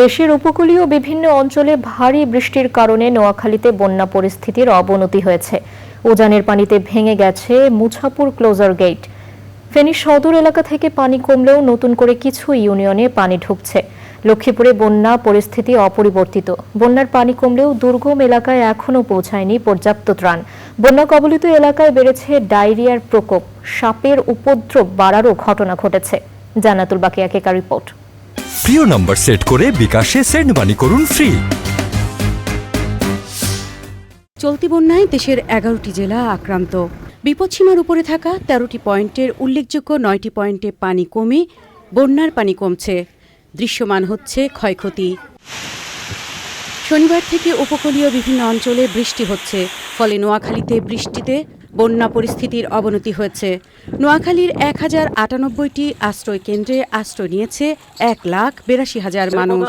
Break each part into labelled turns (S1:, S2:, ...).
S1: দেশের উপকূলীয় বিভিন্ন অঞ্চলে ভারী বৃষ্টির কারণে নোয়াখালীতে বন্যা পরিস্থিতির অবনতি হয়েছে। উজানের পানিতে ভেঙে গেছে মুছাপুর ক্লোজার গেট। ফেনী সদর এলাকা থেকে পানি কমলেও নতুন করে কিছু ইউনিয়নে পানি ঢুকছে। লক্ষ্মীপুরে বন্যা পরিস্থিতি অপরিবর্তিত। বন্যার পানি কমলেও দুর্গম এলাকায় এখনও পৌঁছায়নি পর্যাপ্ত ত্রাণ। বন্যা কবলিত এলাকায় বেড়েছে ডায়রিয়ার প্রকোপ। সাপের উপদ্রব বাড়ারও ঘটনা ঘটেছে। জানাতুল বাকিয়া কেকা রিপোর্ট।
S2: প্রিয় নম্বর সেট করে বিকাশে সেন্ড মানি করুন ফ্রি।
S3: চলতি বন্যায় দেশের এগারোটি জেলা আক্রান্ত। বিপদসীমার উপরে থাকা তেরোটি পয়েন্টের উল্লেখযোগ্য নয়টি পয়েন্টে পানি কমে, বন্যার পানি কমছে। দৃশ্যমান হচ্ছে ক্ষয়ক্ষতি। শনিবার থেকে উপকূলীয় বিভিন্ন অঞ্চলে বৃষ্টি হচ্ছে। ফলে নোয়াখালীতে বৃষ্টিতে বন্যা পরিস্থিতির অবনতি হয়েছে। নোয়াখালীর এক হাজার আটানব্বইটি আশ্রয় কেন্দ্রে আশ্রয় নিয়েছে এক লাখ বিরাশি হাজার মানুষ।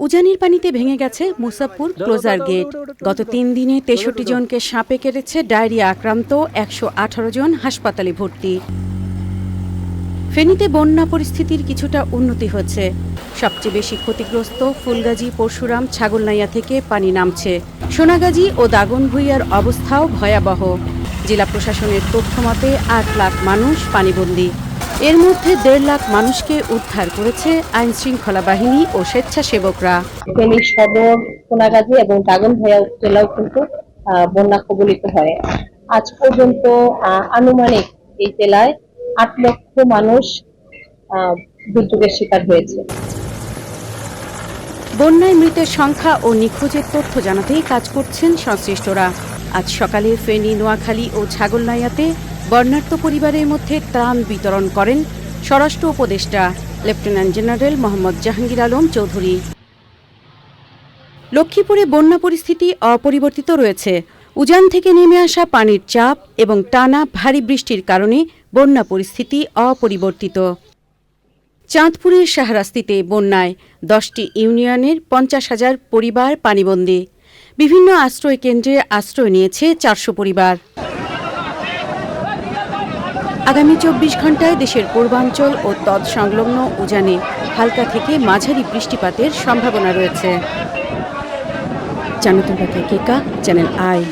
S3: উজানির পানিতে ভেঙে গেছে মুসাফপুর ক্লোজার গেট। গত তিন দিনে তেষট্টি জনকে সাপে কেটেছে ডায়রিয়া আক্রান্ত একশো আঠারো জন হাসপাতালে ভর্তি। ফেনীতে বন্যা পরিস্থিতির কিছুটা উন্নতি হয়েছে। সবচেয়ে বেশি ক্ষতিগ্রস্ত ফুলগাজী পরশুরাম ছাগলনাইয়া থেকে পানি নামছে। সোনাগাজী ও দাগনভূঞার অবস্থাও ভয়াবহ। জেলা প্রশাসনের তথ্য মতে আট লাখ মানুষ পানিবন্দী। এর মধ্যে দেড় লাখ মানুষকে উদ্ধার করেছে আইন শৃঙ্খলা বাহিনী ও স্বেচ্ছাসেবকরা।
S4: ফেনী সদর সোনাগাজী এবং দাগনভূঞা উপজেলাও কিন্তু বন্যা কবলিত হয়। আজ পর্যন্ত আনুমানিক এই জেলায় আট লক্ষ মানুষ দুর্যোগের শিকার হয়েছে।
S3: বন্যায় মৃতের সংখ্যা ও নিখোঁজের তথ্য জানাতেই কাজ করছেন সংশ্লিষ্টরা। আজ সকালে ফেনী, নোয়াখালী ও ছাগলনাইয়াতে বর্ণাঢ্য পরিবারের মধ্যে ত্রাণ বিতরণ করেন স্বরাষ্ট্র উপদেষ্টা লেফটেন্যান্ট জেনারেল মোহাম্মদ জাহাঙ্গীর আলম চৌধুরী। লক্ষ্মীপুরে বন্যা পরিস্থিতি অপরিবর্তিত রয়েছে। উজান থেকে নেমে আসা পানির চাপ এবং টানা ভারী বৃষ্টির কারণে বন্যা পরিস্থিতি অপরিবর্তিত। চাঁদপুরের শাহরাস্তিতে বন্যায় দশটি ইউনিয়নের পঞ্চাশ হাজার পরিবার পানিবন্দী। বিভিন্ন আশ্রয় কেন্দ্রে আশ্রয় নিয়েছে চারশো পরিবার। আগামী চব্বিশ ঘন্টায় দেশের পূর্বাঞ্চল ও তৎসংলগ্ন উজানে হালকা থেকে মাঝারি বৃষ্টিপাতের সম্ভাবনা রয়েছে। Keka channel I.